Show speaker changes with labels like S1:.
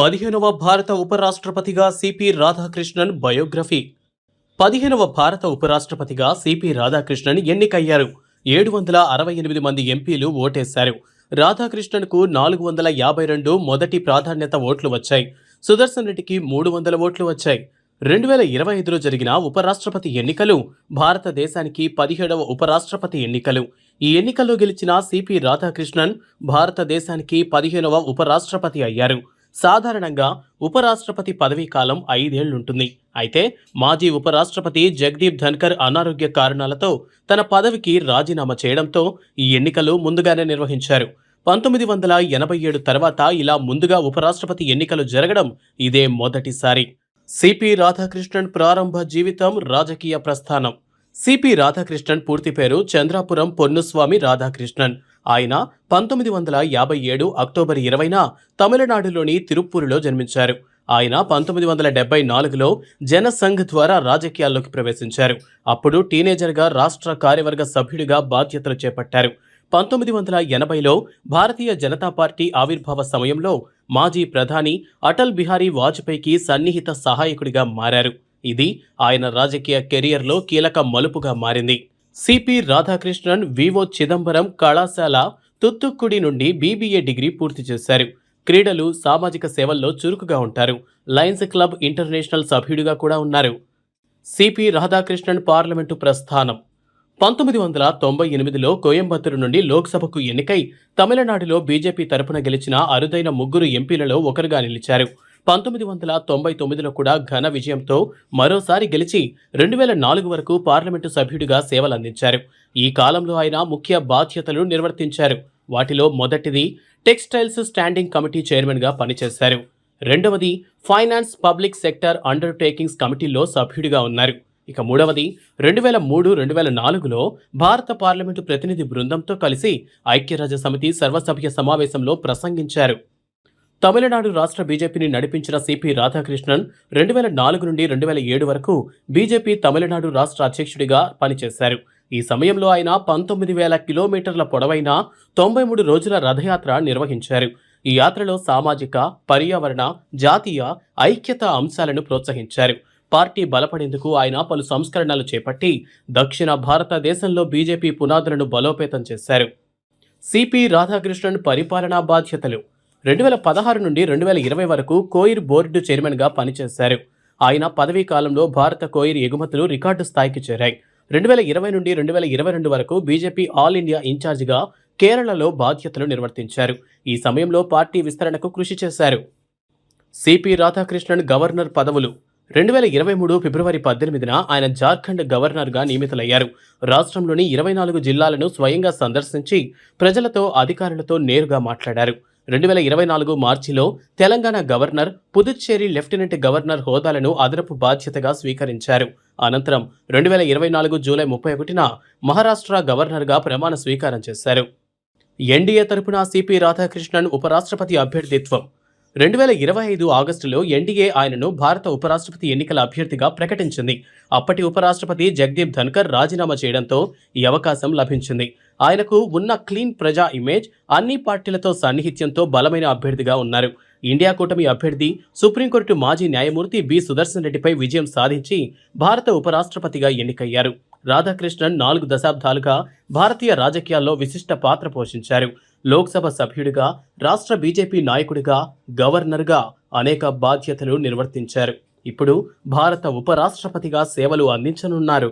S1: పదిహేనవ భారత ఉపరాష్ట్రపతిగా CP Radhakrishnan biography. పదిహేనవ భారత ఉపరాష్ట్రపతిగా సిపి రాధాకృష్ణన్ ఎన్నికయ్యారు. ఏడు వందల అరవై ఎనిమిది మంది ఎంపీలు ఓటేశారు. రాధాకృష్ణన్కు నాలుగు వందల యాభై రెండు మొదటి ప్రాధాన్యత ఓట్లు వచ్చాయి. సుదర్శన్ రెడ్డికి మూడు వందల ఓట్లు వచ్చాయి. రెండు వేల ఇరవై ఐదులో జరిగిన ఉపరాష్ట్రపతి ఎన్నికలు భారతదేశానికి పదిహేడవ ఉపరాష్ట్రపతి ఎన్నికలు. ఈ ఎన్నికల్లో గెలిచిన సిపి రాధాకృష్ణన్ భారతదేశానికి పదిహేనవ ఉపరాష్ట్రపతి అయ్యారు. సాధారణంగా ఉపరాష్ట్రపతి పదవీ కాలం ఐదేళ్ళుంటుంది. అయితే మాజీ ఉపరాష్ట్రపతి జగదీప్ ధన్కర్ అనారోగ్య కారణాలతో తన పదవికి రాజీనామా చేయడంతో ఈ ఎన్నికలు ముందుగానే నిర్వహించారు. పంతొమ్మిది వందల ఎనభై ఏడు తర్వాత ఇలా ముందుగా ఉపరాష్ట్రపతి ఎన్నికలు జరగడం ఇదే మొదటిసారి. సిపి రాధాకృష్ణన్ ప్రారంభ జీవితం రాజకీయ ప్రస్థానం. సిపి రాధాకృష్ణన్ పూర్తి పేరు చంద్రాపురం పొన్నుస్వామి రాధాకృష్ణన్. ఆయన పంతొమ్మిది వందల యాభై ఏడు అక్టోబర్ ఇరవైన తమిళనాడులోని తిరుప్పూరులో జన్మించారు. ఆయన పంతొమ్మిది వందల డెబ్బై నాలుగులో జనసంఘ్ ద్వారా రాజకీయాల్లోకి ప్రవేశించారు. అప్పుడు టీనేజర్గా రాష్ట్ర కార్యవర్గ సభ్యుడిగా బాధ్యతలు చేపట్టారు. పంతొమ్మిది వందల ఎనభైలో భారతీయ జనతా పార్టీ ఆవిర్భావ సమయంలో మాజీ ప్రధాని అటల్ బిహారీ వాజ్పేయికి సన్నిహిత సహాయకుడిగా మారారు. ఇది ఆయన రాజకీయ కెరియర్లో కీలక మలుపుగా మారింది. సిపి రాధాకృష్ణన్ వివో చిదంబరం కళాశాల తుత్తుక్కుడి నుండి బీబీఏ డిగ్రీ పూర్తి చేశారు. క్రీడలు సామాజిక సేవల్లో చురుకుగా ఉంటారు. లయన్స్ క్లబ్ ఇంటర్నేషనల్ సభ్యుడిగా కూడా ఉన్నారు. సిపి రాధాకృష్ణన్ పార్లమెంటు ప్రస్థానం. పంతొమ్మిది వందల తొంభై ఎనిమిదిలో కోయంబత్తూరు నుండి లోక్సభకు ఎన్నికై తమిళనాడులో బీజేపీ తరపున గెలిచిన అరుదైన ముగ్గురు ఎంపీలలో ఒకరుగా నిలిచారు. పంతొమ్మిది వందల తొంభై తొమ్మిదిలో కూడా ఘన విజయంతో మరోసారి గెలిచి రెండు వేల నాలుగు వరకు పార్లమెంటు సభ్యుడిగా సేవలందించారు. ఈ కాలంలో ఆయన ముఖ్య బాధ్యతలు నిర్వర్తించారు. వాటిలో మొదటిది టెక్స్టైల్స్ స్టాండింగ్ కమిటీ చైర్మన్గా పనిచేశారు. రెండవది ఫైనాన్స్ పబ్లిక్ సెక్టర్ అండర్టేకింగ్స్ కమిటీలో సభ్యుడిగా ఉన్నారు. ఇక మూడవది రెండు వేల మూడు రెండు వేల నాలుగులో భారత పార్లమెంటు ప్రతినిధి బృందంతో కలిసి ఐక్యరాజ్య సమితి సర్వసభ్య సమావేశంలో ప్రసంగించారు. తమిళనాడు రాష్ట్ర బీజేపీని నడిపించిన సిపి రాధాకృష్ణన్ రెండు వేల నాలుగు నుండి రెండు వేల ఏడు వరకు బీజేపీ తమిళనాడు రాష్ట్ర అధ్యక్షుడిగా పనిచేశారు. ఈ సమయంలో ఆయన పంతొమ్మిది వేల కిలోమీటర్ల పొడవైన తొంభై మూడు రోజుల రథయాత్ర నిర్వహించారు. ఈ యాత్రలో సామాజిక పర్యావరణ జాతీయ ఐక్యత అంశాలను ప్రోత్సహించారు. పార్టీ బలపడేందుకు ఆయన పలు సంస్కరణలు చేపట్టి దక్షిణ భారతదేశంలో బీజేపీ పునాదులను బలోపేతం చేశారు. సిపి రాధాకృష్ణన్ పరిపాలనా బాధ్యతలు రెండు వేల పదహారు నుండి రెండు వేల ఇరవై వరకు కోయిర్ బోర్డు చైర్మన్గా పనిచేశారు. ఆయన పదవీ కాలంలో భారత కోయిర్ ఎగుమతులు రికార్డు స్థాయికి చేరాయి. రెండు వేల ఇరవై నుండి రెండు వేల ఇరవై రెండు వరకు బీజేపీ ఆల్ ఇండియా ఇన్ఛార్జిగా కేరళలో బాధ్యతలు నిర్వర్తించారు. ఈ సమయంలో పార్టీ విస్తరణకు కృషి చేశారు. సిపి రాధాకృష్ణన్ గవర్నర్ పదవులు. రెండు వేల ఇరవై మూడు ఫిబ్రవరి పద్దెనిమిదిన ఆయన జార్ఖండ్ గవర్నర్గా నియమితులయ్యారు. రాష్ట్రంలోని ఇరవై నాలుగు జిల్లాలను స్వయంగా సందర్శించి ప్రజలతో అధికారులతో నేరుగా మాట్లాడారు. రెండు వేల ఇరవై నాలుగు మార్చిలో Telangana governor Puducherry lieutenant governor హోదాలను అదనపు బాధ్యతగా స్వీకరించారు. అనంతరం రెండు వేల ఇరవై నాలుగు జూలై ముప్పై ఒకటిన మహారాష్ట్ర గవర్నర్గా ప్రమాణ స్వీకారం చేశారు. ఎన్డీఏ తరపున సిపి రాధాకృష్ణన్ ఉపరాష్ట్రపతి అభ్యర్థిత్వం. రెండు వేల ఇరవై ఐదు ఆగస్టులో ఎన్డీఏ ఆయనను భారత ఉపరాష్ట్రపతి ఎన్నికల అభ్యర్థిగా ప్రకటించింది. అప్పటి ఉపరాష్ట్రపతి జగదీప్ ధన్కర్ రాజీనామా చేయడంతో ఈ అవకాశం లభించింది. ఆయనకు ఉన్న క్లీన్ ప్రజా ఇమేజ్ అన్ని పార్టీలతో సాన్నిహిత్యంతో బలమైన అభ్యర్థిగా ఉన్నారు. ఇండియా కూటమి అభ్యర్థి సుప్రీంకోర్టు మాజీ న్యాయమూర్తి బి. సుదర్శన్ రెడ్డిపై విజయం సాధించి భారత ఉపరాష్ట్రపతిగా ఎన్నికయ్యారు. రాధాకృష్ణన్ నాలుగు దశాబ్దాలుగా భారతీయ రాజకీయాల్లో విశిష్ట పాత్ర పోషించారు. లోక్సభ సభ్యుడిగా రాష్ట్ర బీజేపీ నాయకుడిగా గవర్నర్గా అనేక బాధ్యతలు నిర్వర్తించారు. ఇప్పుడు భారత ఉపరాష్ట్రపతిగా సేవలు అందించనున్నారు.